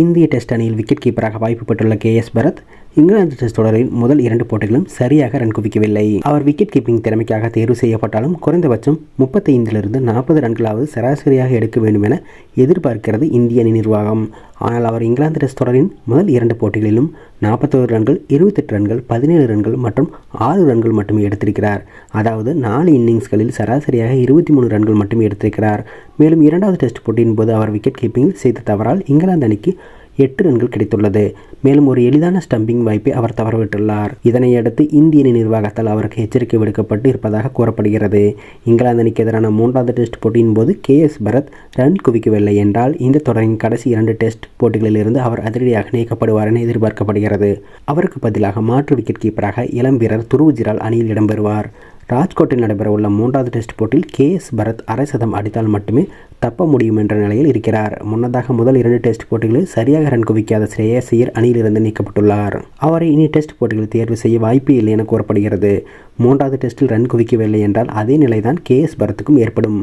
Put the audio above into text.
இந்திய டெஸ்ட் அணியில் விக்கெட் கீப்பராக வாய்ப்பு பெற்றுள்ள K S Bharat England test தொடரின் முதல் இரண்டு போட்டிகளும் சரியாக ரன் குவிக்கவில்லை. அவர் விக்கெட் கீப்பிங் திறமைக்காக தேர்வு செய்யப்பட்டாலும் குறைந்தபட்சம் முப்பத்தைந்திலிருந்து நாற்பது ரன்களாவது சராசரியாக எடுக்க வேண்டும் என எதிர்பார்க்கிறது இந்திய அணி நிர்வாகம். ஆனால் அவர் இங்கிலாந்து டெஸ்ட் தொடரின் முதல் இரண்டு போட்டிகளிலும் நாற்பத்தோரு ரன்கள் இருபத்தெட்டு ரன்கள் பதினேழு ரன்கள் மற்றும் ஆறு ரன்கள் மட்டுமே எடுத்திருக்கிறார். அதாவது நாலு இன்னிங்ஸ்களில் சராசரியாக இருபத்தி மூணு ரன்கள் மட்டுமே எடுத்திருக்கிறார். மேலும் இரண்டாவது டெஸ்ட் போட்டியின் போது அவர் விக்கெட் கீப்பிங்கில் செய்த தவறால் இங்கிலாந்து அணிக்கு எட்டு ரன்கள் கிடைத்துள்ளது. மேலும் ஒரு எளிதான ஸ்டம்பிங் வாய்ப்பை அவர் தவறவிட்டுள்ளார். இதனையடுத்து இந்திய அணி நிர்வாகத்தால் அவருக்கு எச்சரிக்கை விடுக்கப்பட்டு இருப்பதாக கூறப்படுகிறது. இங்கிலாந்து அணிக்கு எதிரான மூன்றாவது டெஸ்ட் போட்டியின் போது கே எஸ் பரத் ரன் குவிக்கவில்லை என்றால் இந்த தொடரின் கடைசி இரண்டு டெஸ்ட் போட்டிகளிலிருந்து அவர் அதிரடியாக நீக்கப்படுவார் என எதிர்பார்க்கப்படுகிறது. அவருக்கு பதிலாக மாற்று விக்கெட் கீப்பராக இளம் வீரர் துருவுஜிரால் அணியில் இடம்பெறுவார் ராஜ்கோட்டில் நடைபெறவுள்ள மூன்றாவது டெஸ்ட் போட்டியில் கே எஸ் பரத் அரை சதம் அடித்தால் மட்டுமே தப்ப முடியும் என்ற நிலையில் இருக்கிறார். முன்னதாக முதல் இரண்டு டெஸ்ட் போட்டிகளில் சரியாக ரன் குவிக்காத ஸ்ரேயஸ் ஐயர் அணியிலிருந்து நீக்கப்பட்டுள்ளார். அவரை இனி டெஸ்ட் போட்டிகளில் தேர்வு செய்ய வாய்ப்பு இல்லை என கூறப்படுகிறது. மூன்றாவது டெஸ்டில் ரன் குவிக்கவில்லை என்றால் அதே நிலைதான் கே எஸ் பரத்துக்கும் ஏற்படும்.